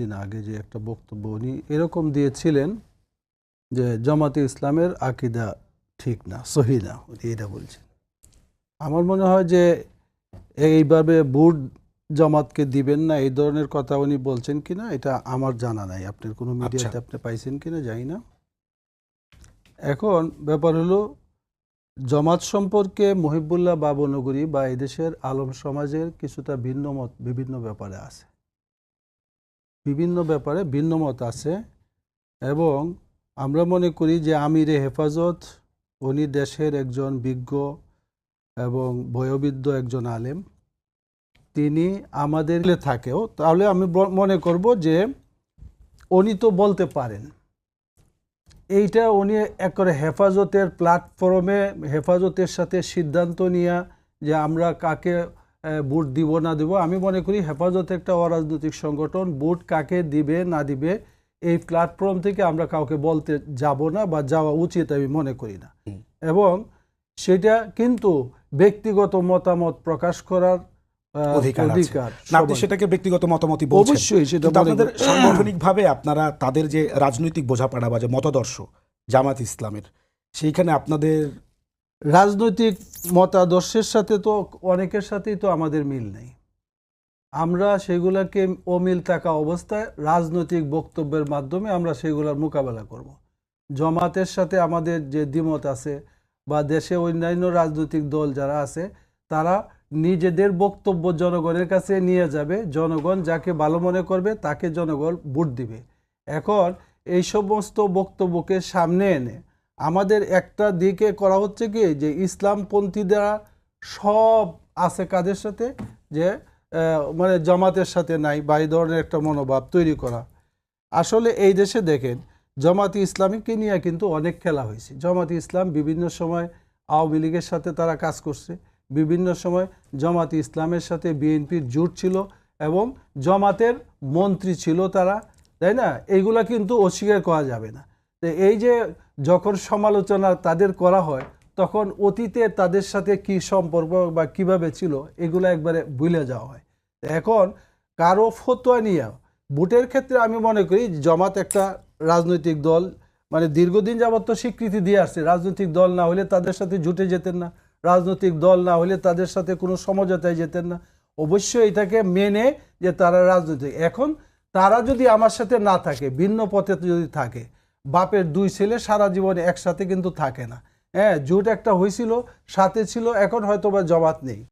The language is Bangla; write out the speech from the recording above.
দিন আগে যে একটা বক্তব্য উনি এরকম দিয়েছিলেন যে জামাতে ইসলামের আকিদা ঠিক না সহি না উনি এটা বলছেন। আমার মনে হয় যে এইভাবে বুট জামাতকে দিবেন না এই ধরনের কথা উনি বলছেন কিনা এটা আমার জানা নাই। আপনার কোনো মিডিয়াতে আপনি পাইছেন কিনা জানি না। এখন ব্যাপার হলো জমাত সম্পর্কে মহিবুল্লাহ বাবনগরী বা এদেশের আলম সমাজের কিছুটা ভিন্ন মত বিভিন্ন ব্যাপারে আছে। বিভিন্ন ব্যাপারে ভিন্ন মত আছে এবং আমরা মনে করি যে আমিরে হেফাজত, উনি দেশের একজন বিজ্ঞ এবং বয়োবৃদ্ধ একজন আলেম। তিনি আমাদের থাকেও। তাহলে আমি মনে করব যে উনি তো বলতে পারেন। এইটা উনি একবারে হেফাজতের প্ল্যাটফর্মে হেফাজতের সাথে সিদ্ধান্ত নিয়ে যে আমরা কাকে ভোট দিব না দিব আমি মনে করি হেফাজত একটা অরাজনৈতিক সংগঠন ভোট কাকে দিবে না দিবে এই প্ল্যাটফর্ম থেকে আমরা কাউকে বলতে যাব না বা যাওয়া উচিত আমি মনে করি না। এবং সেটা কিন্তু ব্যক্তিগত মতামত প্রকাশ করার অধিকার আপনি সেটাকে ব্যক্তিগত মতামতই বলছেন। অবশ্যই সেটা আপনাদের সাংগঠনিকভাবে আপনারা তাদের যে রাজনৈতিক বোঝাপড়া বা যে মতাদর্শ জামাত ইসলামের সেইখানে আপনাদের রাজনৈতিক মতাদর্শের সাথে তো অনেকের সাথেই তো আমাদের মিল নেই। আমরা সেগুলোকে অমিল থাকা অবস্থায় রাজনৈতিক বক্তব্যের মাধ্যমে আমরা সেগুলোর মোকাবেলা করব। জমাতের সাথে আমাদের যে দ্বিমত আছে বা দেশে অন্যান্য রাজনৈতিক দল যারা আছে, তারা নিজেদের বক্তব্য জনগণের কাছে নিয়ে যাবে। জনগণ যাকে ভালো মনে করবে, তাকে জনগণ ভোট দিবে। এখন এই সমস্ত বক্তব্যকে সামনে এনে আমাদের একটা দিকে করা হচ্ছে কি, যে ইসলামপন্থীরা সব আছে কাদের সাথে? যে মানে জামাতের সাথে নাই, বা এই ধরনের একটা মনোভাব তৈরি করা। আসলে এই দেশে দেখেন, জামাতি ইসলামীকে নিয়ে কিন্তু অনেক খেলা হয়েছে। জামাতি ইসলাম বিভিন্ন সময় আওয়ামী লীগের সাথে তারা কাজ করছে। বিভিন্ন সময় জামাতি ইসলামের সাথে বিএনপির জোট ছিল এবং জামাতের মন্ত্রী ছিল তারা, তাই না? এইগুলা কিন্তু অস্বীকার করা যাবে না। এই যে যখন সমালোচনা তাদের করা হয়, তখন অতীতে তাদের সাথে কি সম্পর্ক বা কীভাবে ছিল, এগুলো একবারে ভুলে যাওয়া হয়। এখন কারও ফতোয়া নিয়ে, ভোটের ক্ষেত্রে আমি মনে করি জমাত একটা রাজনৈতিক দল মানে দীর্ঘদিন যাবত তো স্বীকৃতি দিয়ে আসছে, রাজনৈতিক দল না হলে তাদের সাথে জুটে যেতেন না, রাজনৈতিক দল না হলে তাদের সাথে কোনো সমঝোতায় যেতেন না। অবশ্যই এটাকে মেনে যে তারা রাজনৈতিক। এখন তারা যদি আমার সাথে না থাকে, ভিন্ন পথে যদি থাকে বাপের দুই ছেলে সারা জীবনে একসাথে কিন্তু থাকে না। হ্যাঁ জোট একটা হয়েছিল, সাথে ছিল, এখন হয়তো বা জমাত নেই।